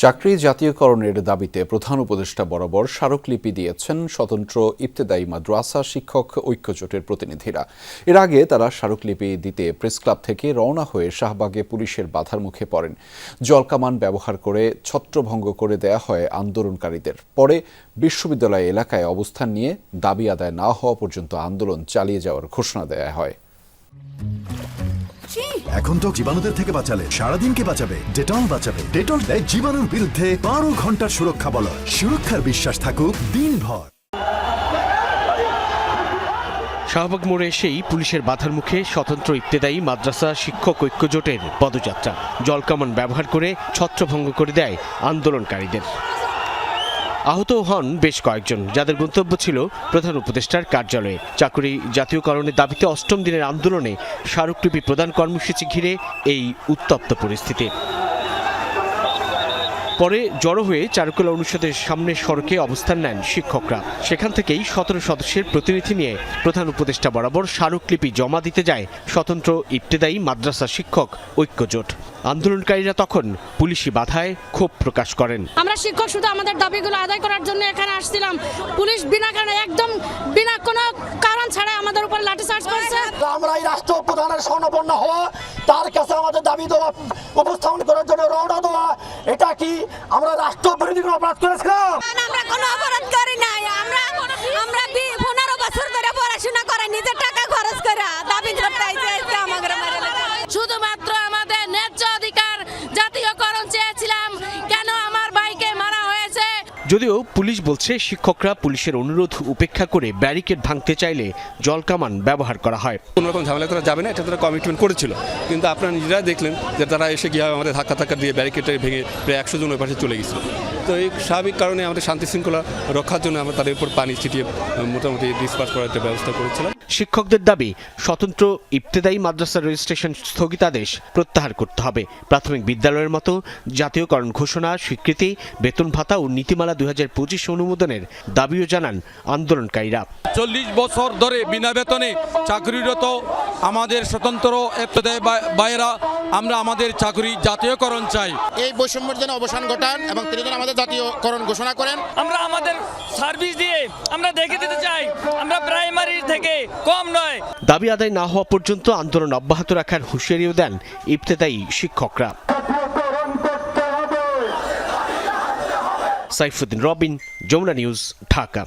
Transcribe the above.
চাকরি জাতীয়করণের দাবিতে প্রধান উপদেষ্টা বরাবর স্মারকলিপি দিয়েছেন স্বতন্ত্র ইবতেদায়ী মাদ্রাসা শিক্ষক ঐক্যজোটের প্রতিনিধিরা। এর আগে তারা স্মারকলিপি দিতে প্রেসক্লাব থেকে রওনা হয়ে শাহবাগে পুলিশের বাধার মুখে পড়েন। জলকামান ব্যবহার করে ছত্রভঙ্গ করে দেয়া হয় আন্দোলনকারীদের। পরে বিশ্ববিদ্যালয় এলাকায় অবস্থান নিয়ে দাবি আদায় না হওয়া পর্যন্ত আন্দোলন চালিয়ে যাওয়ার ঘোষণা দেয়া হয়। এখন তো জীবাণুদের থেকে বাঁচালে, সারাদিনকে বাঁচাবে, ডেটল বাঁচাবে। ডেটল দেয় জীবাণুর বিরুদ্ধে বারো ঘণ্টার সুরক্ষা বল। সুরক্ষার বিশ্বাস থাকুক দিনভর। শাহবাগ মোড়ে এসেই পুলিশের বাধার মুখে স্বতন্ত্র ইবতেদায়ী মাদ্রাসা শিক্ষক ঐক্যজোটের পদযাত্রা। জলকামান ব্যবহার করে ছত্রভঙ্গ করে দেয় আন্দোলনকারীদের। আহত হন বেশ কয়েকজন, যাদের গন্তব্য ছিল প্রধান উপদেষ্টার কার্যালয়ে। চাকরি জাতীয়করণের দাবিতে অষ্টম দিনের আন্দোলনে স্মারকলিপি প্রদান কর্মসূচি ঘিরে এই উত্তপ্ত পরিস্থিতি। পরে জড়ো হয়ে চারুকলা অনুষদের সামনের সড়কে অবস্থান নেন শিক্ষকরা। সেখান থেকেই সতেরো সদস্যের প্রতিনিধি নিয়ে প্রধান উপদেষ্টা বরাবর স্মারকলিপি জমা দিতে যায় স্বতন্ত্র ইবতেদায়ী মাদ্রাসা শিক্ষক ঐক্যজোট। আন্দোলনকারীরা তখন পুলিশি বাধায় ক্ষোভ প্রকাশ করেন। আমরা শিক্ষক শুধু আমাদের দাবিগুলো আদায় করার জন্য এখানে আসছিলাম। পুলিশ বিনা কারণে একদম বিনা কোনো কারণ ছাড়া আমাদের উপর লাঠিচার্জ করছে। আমরা এই রাষ্ট্র প্রধানের স্বর্ণপন্ন হওয়া তার কাছে আমাদের দাবি দেওয়া উপস্থাপন করার জন্য রওনা এটা কি? আমরা রাষ্ট্র বিরোধী কোনো অপরাধ করেছিলাম? যদিও পুলিশ বলছে শিক্ষকরা পুলিশের অনুরোধ উপেক্ষা করে ব্যারিকেড ভাঙতে চাইলে জল কামান ব্যবহার করা হয়। কোনো রকম ঝামেলা করা যাবে না, এটা তারা কমিটমেন্ট করেছিল। কিন্তু আপনারা নিজেরা দেখলেন যে তারা এসে গিয়ে আমাদের ধাক্কা ধাক্কা দিয়ে ব্যারিকেডটা ভেঙে প্রায় একশো জন ওই পাশে চলে গেছিল। তো এই স্বাভাবিক কারণে আমাদের শান্তি শৃঙ্খলা রক্ষার জন্য আমরা তাদের উপর পানি ছিটিয়ে মোটামুটি ডিসপাস করার একটা ব্যবস্থা করেছিলাম। শিক্ষকদের দাবি স্বতন্ত্র ইবতেদায়ী মাদ্রাসা রেজিস্ট্রেশন স্থগিতাদেশ প্রত্যাহার করতে হবে। প্রাথমিক বিদ্যালয়ের মতো জাতীয়করণ ঘোষণা স্বীকৃতি বেতন ভাতা ও নীতিমালা দুই হাজার পঁচিশ অনুমোদনের দাবিও জানান আন্দোলনকারীরা। চল্লিশ বছর ধরে বিনা বেতনে চাকরিরত আমাদের স্বতন্ত্র এফতেদায়ী ভাইয়েরা আমরা আমাদের চাকরি জাতীয়করণ চাই। এই বৈষম্যের জন্য অবসান ঘটান এবং তিনি যেন আমাদের জাতীয়করণ ঘোষণা করেন। আমরা আমাদের সার্ভিস দিয়ে আমরা দেখে দিতে চাই আমরা প্রাইমারি থেকে কম নয়। দাবি আদায় না হওয়া পর্যন্ত আন্দোলন অব্যাহত রাখার হুঁশিয়ারিও দেন ইবতেদায়ী শিক্ষকরা। সাইফুদ্দিন রবিন যমুনা নিউজ ঢাকা।